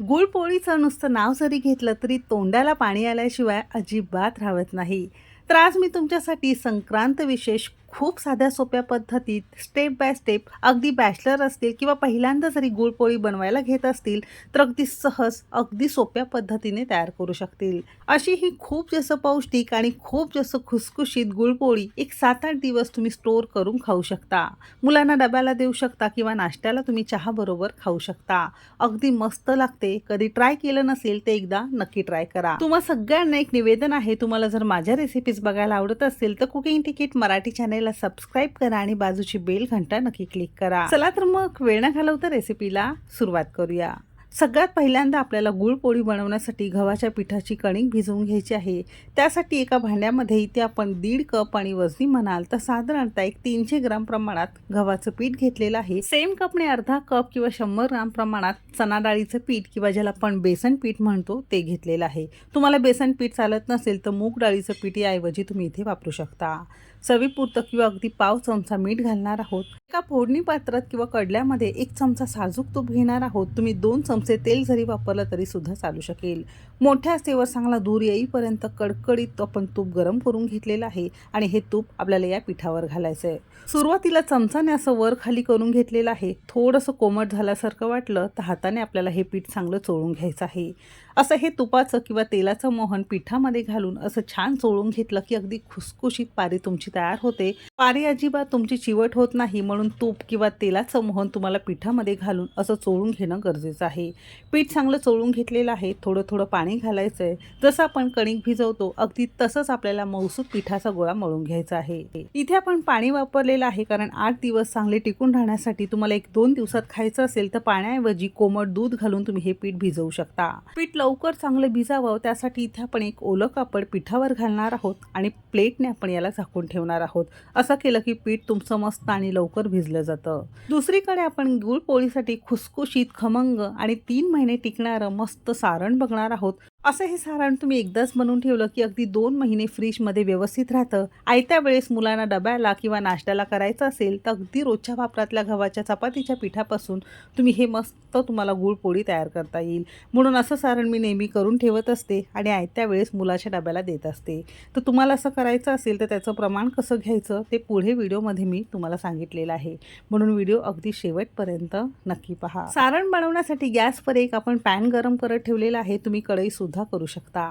गुळपोळीचं नुसतं नाव जरी घेतलं तरी तोंडाला पाणी आल्याशिवाय अजिबात राहत नाही. तर आज मी तुमच्यासाठी संक्रांत विशेष खूप साध्या सोप्या पद्धतीत स्टेप बाय स्टेप अगदी बॅचलर असतील किंवा पहिल्यांदा जरी गुळपोळी बनवायला घेत असतील तर अगदी सहज अगदी सोप्या पद्धतीने तयार करू शकतील. अशी ही खूप जास्त पौष्टिक आणि खूप जास्त खुसखुशीत गुळपोळी एक सात आठ दिवस तुम्ही स्टोअर करून खाऊ शकता. मुलांना डब्याला देऊ शकता किंवा नाश्त्याला तुम्ही चहा बरोबर खाऊ शकता. अगदी मस्त लागते. कधी ट्राय केलं नसेल ते एकदा नक्की ट्राय करा. तुम्हा सगळ्यांना एक निवेदन आहे तुम्हाला जर माझ्या रेसिपीज बघायला आवडत असेल तर कुकिंग तिकीट मराठी चॅनेल चॅनलला सबस्क्राईब करा आणि बाजूची बेल घंटा नक्की क्लिक करा. चला तर मग वेळ न घालवता रेसिपीला सुरुवात करूया. सगळ्यात पहिल्यांदा आपल्याला गुळपोळी बनवण्यासाठी गव्हाच्या पिठाची कणिक भिजवून घ्यायची आहे. त्यासाठी एका भांड्यामध्ये इथे आपण दीड कप आणि वजनी म्हणाल तर साधारणतः एक तीनशे ग्राम प्रमाणात गव्हाचं पीठ घेतलेलं आहे. सेम कपने अर्धा कप किंवा शंभर ग्राम प्रमाणात चना डाळीचं पीठ किंवा ज्याला आपण बेसन पीठ म्हणतो ते घेतलेलं आहे. तुम्हाला बेसन पीठ चालत नसेल तर मूग डाळीचं पीठ याऐवजी तुम्ही इथे वापरू शकता. चवीपुरतं किंवा अगदी पाव चमचा मीठ घालणार आहोत. एका फोडणी पात्रात किंवा कडल्यामध्ये एक चमचा साजूक तूप घेणार आहोत. तुम्ही दोन चमचे तेल जरी वापरलं तरी सुद्धा चालू शकेल. मोठ्या आचेवर चांगला दूर येईपर्यंत कडकडीत आपण तूप गरम करून घेतलेलं आहे आणि हे तूप आपल्याला या पिठावर घालायचं आहे सुरुवातीला चमचाने असं वर खाली करून घेतलेलं आहे. थोडंसं कोमट झाल्यासारखं वाटलं तर हाताने आपल्याला हे पीठ चांगलं चोळून घ्यायचं आहे. असं हे तुपाचं किंवा तेलाचं मोहन पिठामध्ये घालून असं छान चोळून घेतलं की अगदी खुसखुशीत पारी तुमची तयार होते. पारी अजिबात तुमची चिवट होत नाही म्हणून तूप किंवा तेलाचं मोहन तुम्हाला पिठामध्ये घालून असं चोळून घेणं गरजेचं आहे. पीठ चांगलं चोळून घेतलेलं आहे. थोडं थोडं पाणी घालायचं आहे जसं आपण कणिक भिजवतो अगदी तसंच आपल्याला मौसूद पिठाचा गोळा मळून घ्यायचा आहे. इथे आपण पाणी वापरलेलं आहे कारण आठ दिवस चांगले टिकून राहण्यासाठी तुम्हाला एक दोन दिवसात खायचं असेल तर पाण्याऐवजी कोमट दूध घालून तुम्ही हे पीठ भिजवू शकता. पीठ लवकर चांगलं भिजावं त्यासाठी इथे आपण एक ओलं कापड पिठावर घालणार आहोत आणि प्लेटने आपण याला झाकून ठेवणार आहोत. असं केलं की पीठ तुमचं मस्त आणि लवकर भिजलं जातं. दुसरीकडे आपण गुळ पोळीसाठी खुसखुशीत खमंग आणि तीन महिने टिकणारं मस्त सारण बघणार आहोत. help असं हे सारण तुम्ही एकदाच बनवून ठेवलं की अगदी दोन महिने फ्रीजमध्ये व्यवस्थित राहतं. आयत्या वेळेस मुलांना डब्याला किंवा नाश्त्याला करायचं असेल तर अगदी रोजच्या वापरातल्या गव्हाच्या चपातीच्या पिठापासून तुम्ही हे मस्त तुम्हाला गुळपोळी तयार करता येईल. म्हणून असं सारण मी नेहमी करून ठेवत असते आणि आयत्या वेळेस मुलाच्या डब्याला देत असते. तर तुम्हाला असं करायचं असेल तर त्याचं प्रमाण कसं घ्यायचं ते पुढे व्हिडिओमध्ये मी तुम्हाला सांगितलेलं आहे. म्हणून व्हिडिओ अगदी शेवटपर्यंत नक्की पहा. सारण बनवण्यासाठी गॅसवर एक आपण पॅन गरम करत ठेवलेला आहे. तुम्ही कढई सुद्धा करू शकता.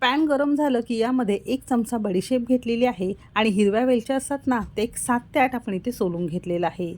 पॅन गरम झालं की यामध्ये एक चमचा बडीशेप घेतलेली आहे आणि हिरव्या वेलच्या असतात ना ते एक सात ते आठ आपण इथे सोलून घेतलेलं आहे.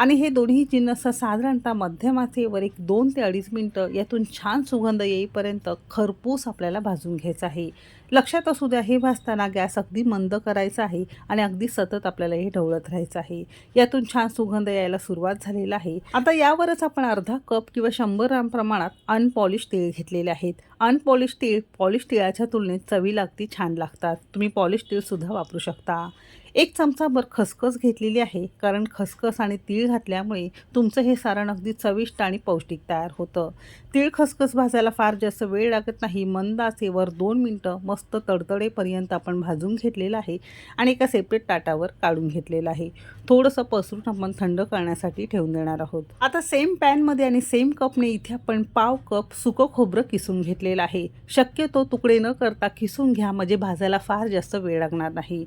आणि हे दोन्ही जिन्नस साधारणतः मध्यमाचेवर एक दोन ते अडीच मिनटं यातून छान सुगंध येईपर्यंत खरपूस आपल्याला भाजून घ्यायचा आहे. लक्षात असू द्या हे भाजताना गॅस अगदी मंद करायचा आहे आणि अगदी सतत आपल्याला हे ढवळत राहायचं आहे. यातून छान सुगंध यायला सुरुवात झालेला आहे. आता यावरच आपण अर्धा कप किंवा शंभर ग्राम प्रमाणात अनपॉलिश तीळ घेतलेले आहेत. अनपॉलिश तीळ पॉलिश तिळाच्या तुलनेत चवीला अगदी छान लागतात. तुम्ही पॉलिश तीळसुद्धा वापरू शकता. एक चमचाभर खसखस घेतलेली आहे कारण खसखस आणि तीळ घातल्यामुळे तुमचं हे सारण अगदी चविष्ट आणि पौष्टिक तयार होतं. तीळ खसखस भाजायला फार जास्त वेळ लागत नाही मंद आचेवर दोन मिनटं मस्त तडतडेपर्यंत आपण भाजून घेतलेलं आहे आणि एका सेपरेट ताटावर काढून घेतलेलं आहे. थोडंसं पसरून आपण थंड करण्यासाठी ठेवून देणार आहोत. आता सेम पॅनमध्ये आणि सेम कपने इथे आपण पाव कप सुकं खोबरं किसून घेतलेलं आहे. शक्यतो तुकडे न करता किसून घ्या म्हणजे भाजायला फार जास्त वेळ लागणार नाही.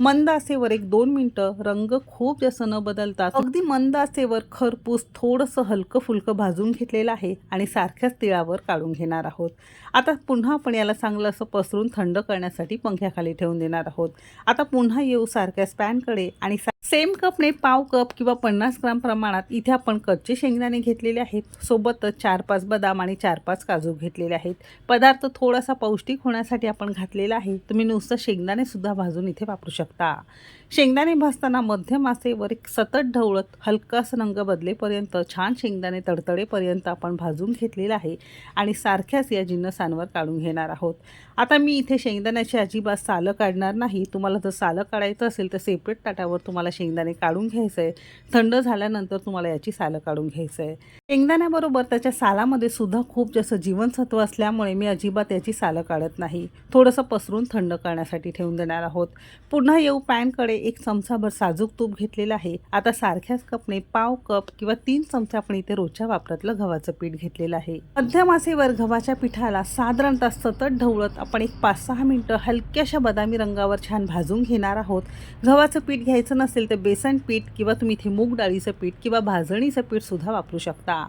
मंद आचेवर एक दोन मिनटं रंग खूप जास्त न बदलता अगदी मंद आचेवर खरपूस थोडंसं हलकं फुलकं भाजून घेतलेलं आहे आणि सारख्याच तिळावर काढून घेणार आहोत. आता पुन्हा आपण याला चांगलं असं पसरून थंड करण्यासाठी पंख्याखाली ठेवून देणार आहोत. आता पुन्हा येऊ सारख्याच पॅनकडे आणि सेम कपने पाव कप किंवा पन्नास ग्राम प्रमाणात इथे आपण कच्चे शेंगदाणे घेतलेले आहेत. सोबतच चार पाच बदाम आणि चार पाच काजू घेतलेले आहेत. पदार्थ थोडासा पौष्टिक होण्यासाठी आपण घातलेला आहे. तुम्ही नुसतं शेंगदाणेसुद्धा भाजून इथे वापरू शकता. शेंगदाणे भाजताना मध्यम मासेवर एक सतत ढवळत हलकासा रंग बदलेपर्यंत छान शेंगदाणे तडतडेपर्यंत आपण भाजून घेतलेला आहे आणि सारख्याच या जिन्नसांवर काढून घेणार आहोत. आता मी इथे शेंगदाण्याची अजिबात सालं काढणार नाही. तुम्हाला जर सालं काढायचं असेल तर सेपरेट ताटावर तुम्हाला शेंगदाणे काढून घ्यायचं. आहे थंड झाल्यानंतर तुम्हाला याची सालं काढून घ्यायचं. आहे शेंगदाण्याबरोबर त्याच्या सालामध्ये सुद्धा खूप जास्त जीवनसत्व असल्यामुळे मी अजिबात याची सालं काढत नाही. थोडंसं पसरून थंड करण्यासाठी ठेवून देणार आहोत. पुन्हा येऊ पॅनकडे एक चमचाभर साजूक तूप घेतलेलं आहे. आता सारख्याच कपने पाव कप किंवा तीन चमचे आपण इथे रोजच्या वापरातलं गव्हाचं पीठ घेतलेलं आहे. मध्यम आचेवर गव्हाच्या पिठाला साधारणतः सतत ढवळत आपण एक पाच सहा मिनिटं हलक्याशा बदामी रंगावर छान भाजून घेणार आहोत. गव्हाचं पीठ घ्यायचं नसेल तर बेसन पीठ किंवा तुम्ही इथे मूग डाळीचं पीठ किंवा भाजणीचं पीठ सुद्धा वापरू शकता.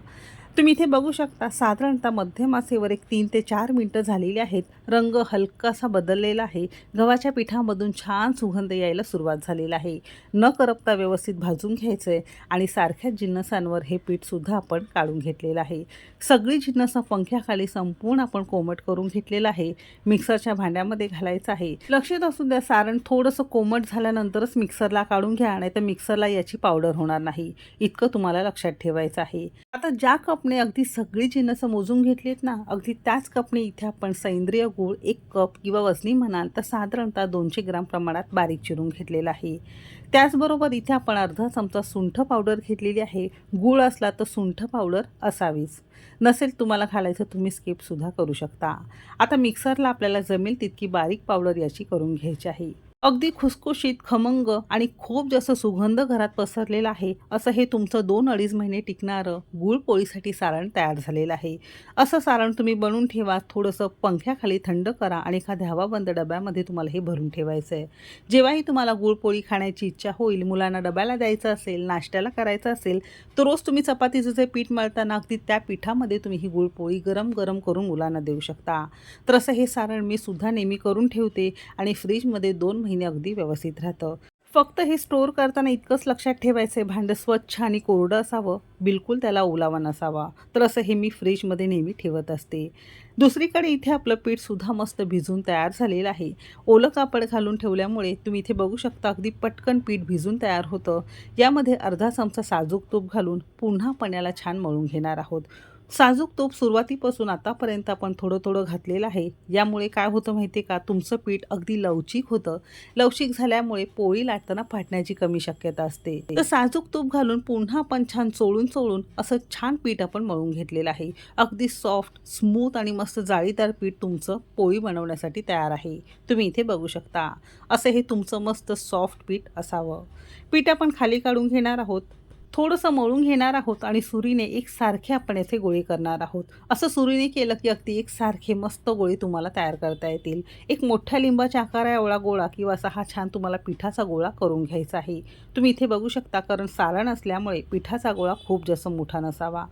तुम्ही इथे बघू शकता साधारणतः मध्यम आचेवर एक तीन ते चार मिनटं झालेली आहेत. रंग हलकासा बदललेला आहे. गव्हाच्या पिठामधून छान सुगंध यायला सुरुवात झालेला आहे. न करपता व्यवस्थित भाजून घ्यायचं आहे आणि सारख्या जिन्नसांवर हे पीठसुद्धा आपण काढून घेतलेलं आहे. सगळी जिन्नसं पंख्याखाली संपूर्ण आपण कोमट करून घेतलेलं आहे. मिक्सरच्या भांड्यामध्ये घालायचं आहे. लक्षात असू द्या सारण थोडंसं कोमट झाल्यानंतरच मिक्सरला काढून घ्या नाही तर मिक्सरला याची पावडर होणार नाही. इतकं तुम्हाला लक्षात ठेवायचं आहे. आता ज्या कप कपने अगदी सगळी जिन्नसं मोजून घेतलीत ना अगदी त्याच कपने इथे आपण सेंद्रिय गूळ एक कप किंवा वजनी म्हणाल तर साधारणतः दोनशे ग्राम प्रमाणात बारीक चिरून घेतलेला आहे. त्याचबरोबर इथे आपण अर्धा चमचा सुंठ पावडर घेतलेली आहे. गूळ असला तर सुंठ पावडर असावीच. नसेल तुम्हाला घालायचं तुम्ही स्किपसुद्धा करू शकता. आता मिक्सरला आपल्याला जमेल तितकी बारीक पावडर याची करून घ्यायची आहे. अगदी खुसखुशीत खमंग आणि खूप जास्त सुगंध घरात पसरलेला आहे असं हे तुमचं दोन अडीच महिने टिकणारं गुळपोळीसाठी सारण तयार झालेलं आहे. असं सारण तुम्ही बनवून ठेवा थोडंसं पंख्याखाली थंड करा आणि एखाद्या हवाबंद डब्यामध्ये तुम्हाला हे भरून ठेवायचं आहे जेव्हाही तुम्हाला गुळपोळी खाण्याची इच्छा होईल मुलांना डब्याला द्यायचं असेल नाश्त्याला करायचं असेल तर रोज तुम्ही चपातीचं जे पीठ मळताना अगदी त्या पिठामध्ये तुम्ही ही गुळपोळी गरम गरम करून मुलांना देऊ शकता. तर असं हे सारण मी सुद्धा नेहमी करून ठेवते आणि फ्रीजमध्ये दोन महिने अगदी व्यवस्थित राहतं. फक्त हे स्टोअर करताना इतकंच लक्षात ठेवायचं आहे भांडं स्वच्छ आणि कोरडं असावं बिलकुल त्याला ओलावा नसावा. तर असं हे मी फ्रीजमध्ये नेहमी ठेवत असते. दुसरीकडे इथे आपलं पीठसुद्धा मस्त भिजून तयार झालेलं आहे. ओलं कापड घालून ठेवल्यामुळे तुम्ही इथे बघू शकता अगदी पटकन पीठ भिजून तयार होतं. यामध्ये अर्धा चमचा साजूक तूप घालून पुन्हा पण्याला छान मळून घेणार आहोत. साजूक तूप सुरुवातीपासून आतापर्यंत आपण थोडं थोडं घातलेलं आहे. यामुळे काय होतं माहिती का? तुमचं पीठ अगदी लवचिक होतं. लवचिक झाल्यामुळे पोळी लाटताना फाटण्याची कमी शक्यता असते. तर साजूक तूप घालून पुन्हा आपण छान चोळून चोळून असं छान पीठ आपण मळून घेतलेलं आहे. अगदी सॉफ्ट स्मूथ आणि मस्त जाळीदार पीठ तुमचं पोळी बनवण्यासाठी तयार आहे. तुम्ही इथे बघू शकता. असं हे तुमचं मस्त सॉफ्ट पीठ असावं. पीठ आपण खाली काढून घेणार आहोत. थोडंसं मळून घेणार आहोत आणि सुरीने एक सारखे आपण याचे गोळे करणार आहोत. असं सुरीने केलं की अगदी एक सारखे मस्त गोळे तुम्हाला तयार करता येतील. एक मोठ्या लिंबाच्या आकारा एवढा गोळा किंवा असा हा छान तुम्हाला पिठाचा गोळा करून घ्यायचा आहे. तुम्ही इथे बघू शकता कारण सारण असल्यामुळे पिठाचा गोळा खूप जास्त मोठा नसावा.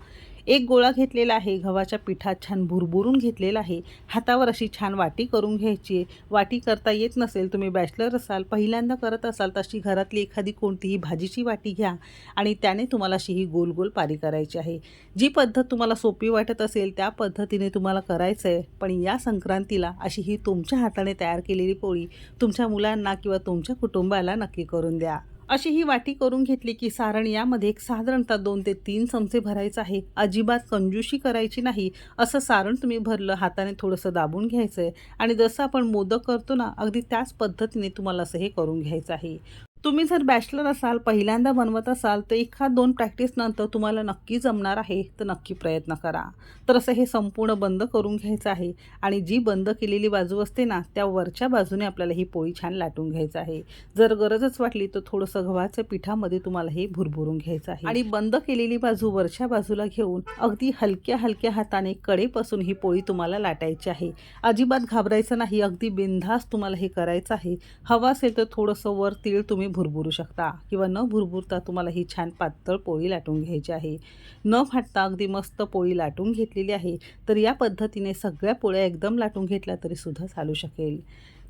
एक गोळा घेतलेला आहे. गव्हाच्या पिठात छान भुरभुरून घेतलेला आहे. हातावर अशी छान वाटी करून घ्यायची आहे. वाटी करता येत नसेल तुम्ही बॅचलर असाल पहिल्यांदा करत असाल तशी घरातली एखादी कोणतीही भाजीची वाटी घ्या आणि त्याने तुम्हाला अशी ही गोल गोल पारी करायची आहे. जी पद्धत तुम्हाला सोपी वाटत असेल त्या पद्धतीने तुम्हाला करायचं आहे. पण या संक्रांतीला अशी ही तुमच्या हाताने तयार केलेली पोळी तुमच्या मुलांना किंवा तुमच्या कुटुंबाला नक्की करून द्या. अशी ही वाटी करून घेतली की सारण यामध्ये एक साधारणतः दोन ते तीन चमचे भरायचं आहे. अजिबात कंजूशी करायची नाही. असं सारण तुम्ही भरलं हाताने थोडंसं दाबून घ्यायचं आहे आणि जसं आपण मोदक करतो ना अगदी त्याच पद्धतीने तुम्हाला असं हे करून घ्यायचं आहे. तुम्ही जर बॅचलर असाल पहिल्यांदा बनवत असाल तर एखाद दोन प्रॅक्टिसनंतर तुम्हाला नक्की जमणार आहे तर नक्की प्रयत्न करा. तर असं हे संपूर्ण बंद करून घ्यायचं आहे. आणि जी बंद केलेली बाजू असते ना त्या वरच्या बाजूने आपल्याला ही पोळी छान लाटून घ्यायचं आहे. जर गरजच वाटली तर थोडंसं गव्हाच्या पिठामध्ये तुम्हाला हे भुरभुरून घ्यायचं आहे. आणि बंद केलेली बाजू वरच्या बाजूला घेऊन अगदी हलक्या हलक्या हाताने कडेपासून ही पोळी तुम्हाला लाटायची आहे. अजिबात घाबरायचं नाही अगदी बिनधास्त तुम्हाला हे करायचं आहे. हवा असेल तर थोडंसं वर तीळ तुम्ही भुरभुरू शकता किंवा न भुरभुरता तुम्हाला ही छान पातळ पोळी लाटून घ्यायची आहे. न फाटता अगदी मस्त पोळी लाटून घेतलेली आहे. तर या पद्धतीने सगळ्या पोळ्या एकदम लाटून घेतल्या तरी सुद्धा चालू शकेल.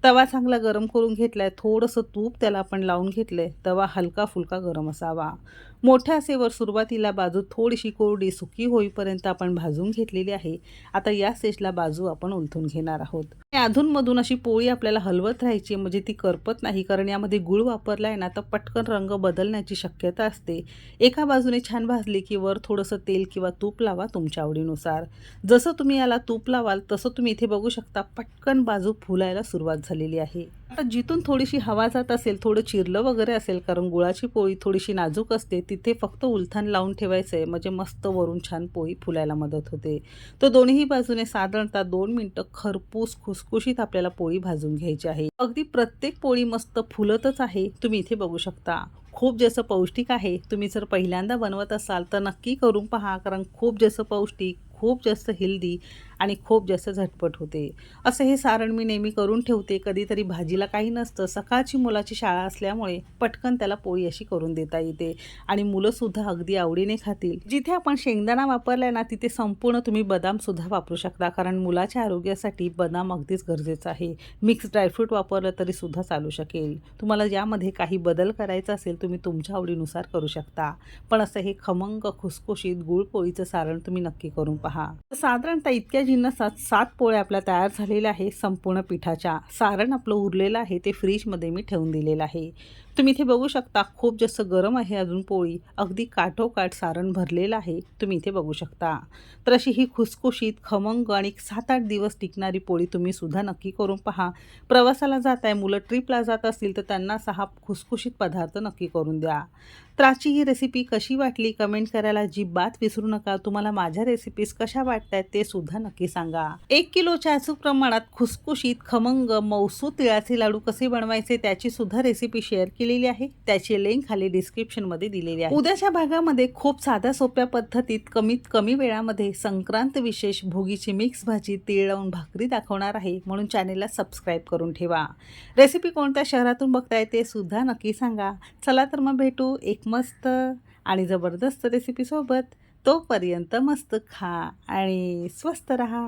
तवा चांगला गरम करून घेतला आहे थोडंसं तूप त्याला आपण लावून घेतलं आहे तवा हलका फुलका गरम असावा. मोठ्या असेवर सुरुवातीला बाजू थोडीशी कोरडी सुकी होईपर्यंत आपण भाजून घेतलेली आहे. आता या स्टेजला बाजू आपण उलथून घेणार आहोत. आणि अधूनमधून अशी पोळी आपल्याला हलवत राहायची म्हणजे ती करपत नाही कारण यामध्ये गुळ वापरला आहे ना तर पटकन रंग बदलण्याची शक्यता असते. एका बाजूने छान भाजली की वर थोडंसं तेल किंवा तूप लावा तुमच्या आवडीनुसार. जसं तुम्ही याला तूप लावाल तसं तुम्ही इथे बघू शकता पटकन बाजू फुलायला सुरुवात झालेली आहे. आता जिथून थोडीशी हवा जात असेल थोडं चिरलं वगैरे असेल कारण गुळाची पोळी थोडीशी नाजूक असते तिथे फक्त उलथान लावून ठेवायचं आहे म्हणजे मस्त वरून छान पोळी फुलायला मदत होते. तर दोन्ही बाजूने साधारणतः दोन मिनटं खरपूस खुसखुशीत आपल्याला पोळी भाजून घ्यायची आहे. अगदी प्रत्येक पोळी मस्त फुलतच आहे. तुम्ही इथे बघू शकता. खूप जास्त पौष्टिक आहे. तुम्ही जर पहिल्यांदा बनवत असाल तर नक्की करून पहा कारण खूप जास्त पौष्टिक खूप जास्त हेल्दी आणि खूप जास्त झटपट होते. असं हे सारण मी नेहमी करून ठेवते. कधीतरी भाजीला काही नसतं. सकाळची मुलाची शाळा असल्यामुळे पटकन त्याला पोळी अशी करून देता येते. आणि मुलंसुद्धा अगदी आवडीने खातील. जिथे आपण शेंगदाणा वापरलाय ना तिथे संपूर्ण तुम्ही बदामसुद्धा वापरू शकता. कारण मुलाच्या आरोग्यासाठी बदाम अगदीच गरजेचं आहे. मिक्स ड्रायफ्रूट वापरलं तरीसुद्धा चालू शकेल. तुम्हाला यामध्ये काही बदल करायचा असेल तुम्ही तुमच्या आवडीनुसार करू शकता. पण असं हे खमंग खुसखुशीत गुळपोळीचं सारण तुम्ही नक्की करून पहा. साधारणतः इतक्या जिन्नसात सात पोळ्या आपल्या तयार झालेल्या आहे संपूर्ण पिठाच्या सारण आपलं उरलेलं आहे. ते फ्रीजमध्ये मी ठेवून दिलेलं आहे. तुम्ही इथे बघू शकता खूप जास्त गरम आहे अजून पोळी. अगदी काठोकाठ सारण भरलेलं आहे तुम्ही इथे बघू शकता. तर अशी ही खुसखुशीत खमंग आणि सात आठ दिवस टिकणारी पोळी तुम्ही सुद्धा नक्की करून पहा. प्रवासाला जात आहे मुलं ट्रिपला जात असतील तर त्यांना सहा खुसखुशीत पदार्थ नक्की करून द्या. तर आजची ही रेसिपी कशी वाटली? कमेंट करायला अजिबात विसरू नका. तुम्हाला माझ्या रेसिपीज कशा वाटत ते सुद्धा नक्की सांगा. एक किलोच्या अचूक प्रमाणात खुसखुशीत खमंग मौसू तिळाचे लाडू कसे बनवायचे त्याची सुद्धा रेसिपी शेअर केलेली आहे. त्याची लिंक खाली डिस्क्रिप्शनमध्ये दिलेली आहे. उद्याच्या भागामध्ये खूप साध्या सोप्या पद्धतीत कमीत कमी वेळामध्ये संक्रांत विशेष भोगीची मिक्स भाजी तीळ लावून भाकरी दाखवणार आहे. म्हणून चॅनेलला सबस्क्राईब करून ठेवा. रेसिपी कोणत्या शहरातून बघताय ते सुद्धा नक्की सांगा. चला तर मग भेटू एक मस्त आणि जबरदस्त रेसिपीसोबत तोपर्यंत मस्त खा आणि स्वस्त रहा.